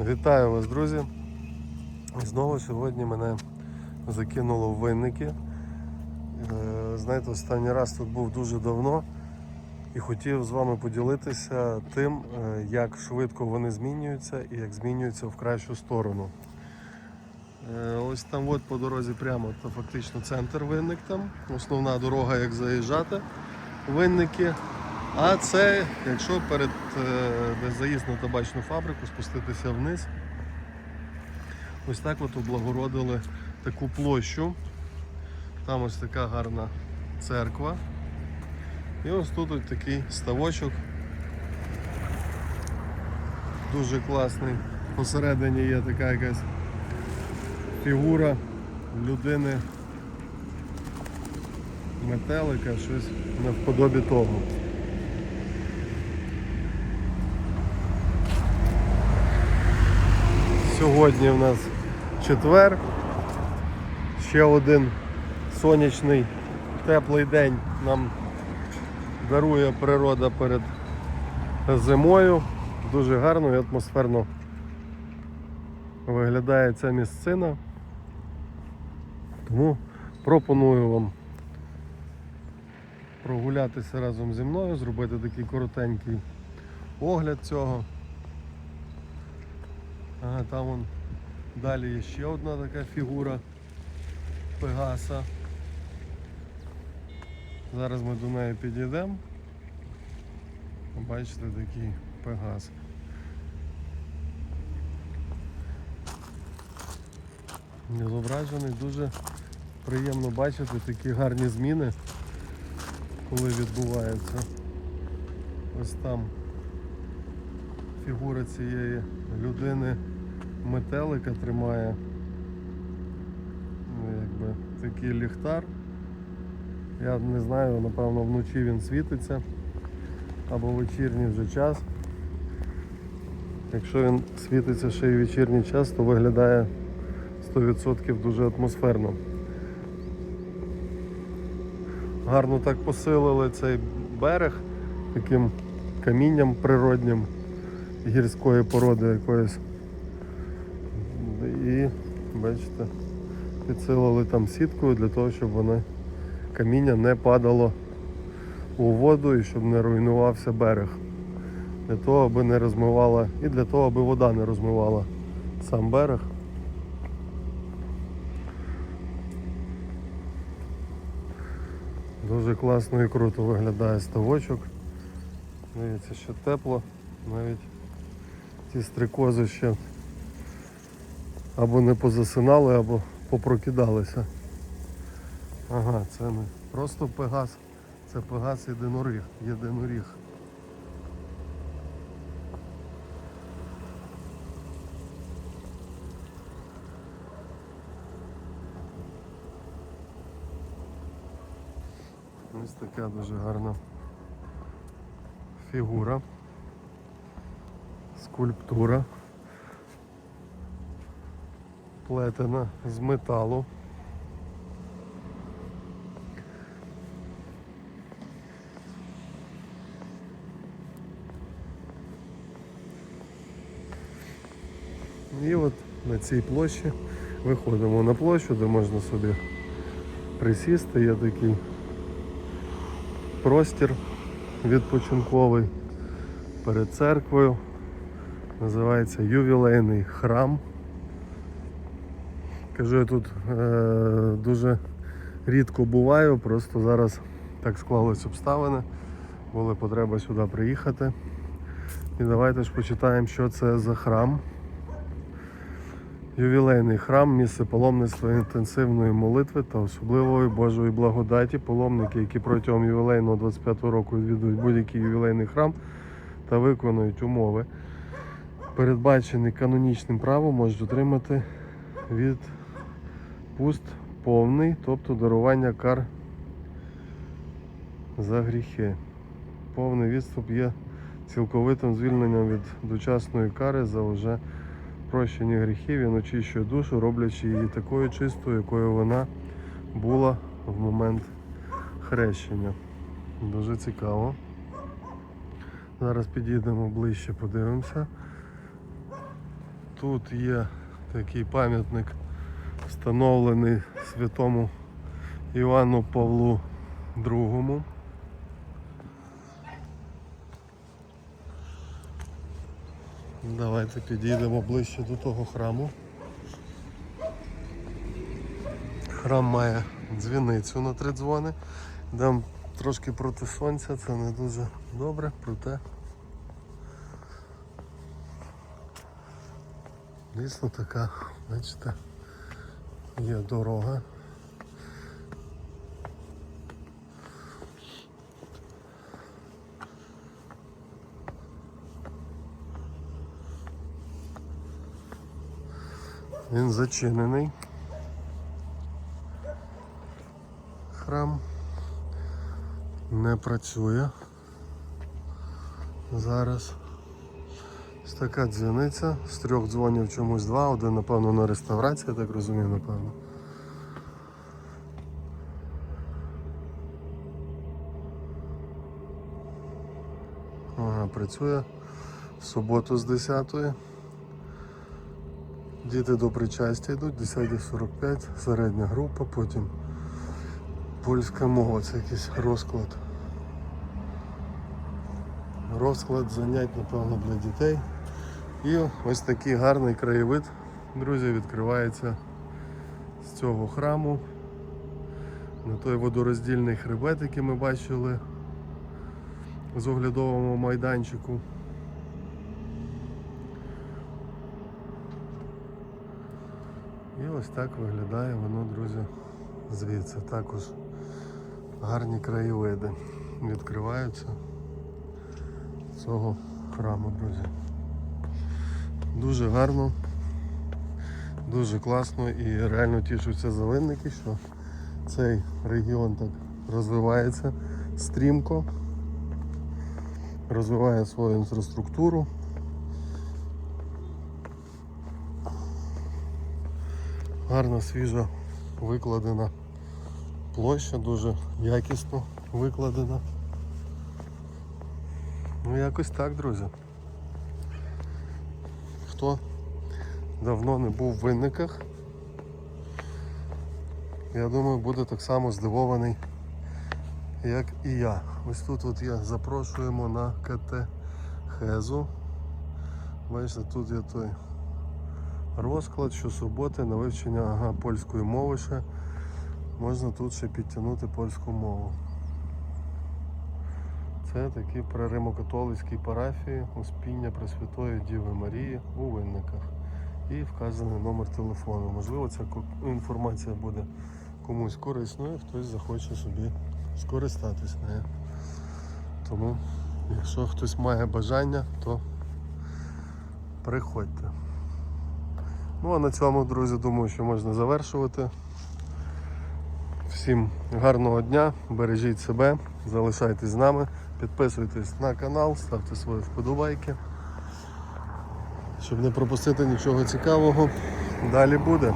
Вітаю вас, друзі! Знову сьогодні мене закинуло в винники. Е, Знаєте, останній раз тут був дуже давно і хотів з вами поділитися тим, е, як швидко вони змінюються і як змінюються в кращу сторону. Е, Ось там от по дорозі прямо, то фактично центр винник там. Основна дорога, як заїжджати винники. А це, якщо перед десь заїзд на табачну фабрику, спуститися вниз. Ось так от облагородили таку площу. Там ось така гарна церква. І ось тут ось такий ставочок. Дуже класний. Посередині є така якась фігура людини метелика, щось навподобі того. Сьогодні в нас четвер. Ще один сонячний теплий день нам дарує природа перед зимою. Дуже гарно і атмосферно виглядає ця місцина. Тому пропоную вам прогулятися разом зі мною, зробити такий коротенький огляд цього. Ага, там вон далі є ще одна така фігура Пегаса. Зараз ми до неї підійдемо. Бачите такий Пегас. Зображений дуже приємно бачити такі гарні зміни, коли відбуваються. Ось там фігура цієї людини метелика тримає ну, якби, такий ліхтар. Я не знаю, напевно вночі він світиться або вечірній вже час. Якщо він світиться ще й вечірній час, то виглядає 100% дуже атмосферно. Гарно так посилили цей берег таким камінням природнім гірської породи якоїсь. І бачите, підсилили там сіткою для того, щоб вони каміння не падало у воду і щоб не руйнувався берег. Для того, аби не розмивала і для того, аби вода не розмивала сам берег. Дуже класно і круто виглядає ставочок. Дивіться, що тепло, навіть ті стрикози ще або не позасинали, або попрокидалися. Ага, це не просто пегас, це пегас єдиноріг, єдиноріг. Ось така дуже гарна фігура, скульптура, плетена з металу. І от на цій площі виходимо на площу, де можна собі присісти. Є такий простір відпочинковий перед церквою. Називається ювілейний храм. Кажу, я тут е, дуже рідко буваю, просто зараз так склались обставини. Була потреба сюди приїхати. І давайте ж почитаємо, що це за храм. Ювілейний храм, місце паломництва інтенсивної молитви та особливої Божої благодаті. Паломники, які протягом ювілейного 25-го року відвідують будь-який ювілейний храм та виконують умови, передбачені канонічним правом, можуть отримати відпуст повний, тобто дарування кар за гріхи. Повний відступ є цілковитим звільненням від дочасної кари за вже прощені гріхів, він очищує душу, роблячи її такою чистою, якою вона була в момент хрещення. Дуже цікаво. Зараз підійдемо ближче, подивимося. Тут є такий пам'ятник, встановлений святому Івану Павлу II. Давайте підійдемо ближче до того храму. Храм має дзвіницю на три дзвони. Йдемо трошки проти сонця, це не дуже добре, проте дійсно така, бачите, є дорога. Він зачинений. Храм не працює. Зараз. Така дзвіниця. З трьох дзвонів чомусь два, один, напевно, на реставрації, я так розумію, напевно. Ага, працює в суботу з 10 Діти до причастя йдуть, 10.45, середня група, потім польська мова, це якийсь розклад. Розклад занять, напевно, для дітей. І ось такий гарний краєвид, друзі, відкривається з цього храму. На той водороздільний хребет, який ми бачили з оглядовому майданчику. І ось так виглядає воно, друзі, звідси. Також гарні краєвиди відкриваються з цього храму, друзі. Дуже гарно, дуже класно і реально тішуться завинники, що цей регіон так розвивається стрімко, розвиває свою інфраструктуру. Гарна свіжа викладена площа, дуже якісно викладена. Ну якось так, друзі. Хто давно не був в винниках, я думаю, буде так само здивований, як і я. Ось тут от я запрошуємо на катехезу. Бачите, тут є той розклад щосуботи на вивчення ага, польської мови ще. Можна тут ще підтягнути польську мову. Це такі при Римо-католицькій парафії Успіння Пресвятої Діви Марії у Винниках. І вказаний номер телефону. Можливо, ця інформація буде комусь корисною, хтось захоче собі скористатись нею. Тому, якщо хтось має бажання, то приходьте. Ну а на цьому, друзі, думаю, що можна завершувати. Всім гарного дня, бережіть себе, залишайтесь з нами, підписуйтесь на канал, ставте свої вподобайки. Щоб не пропустити нічого цікавого, далі буде.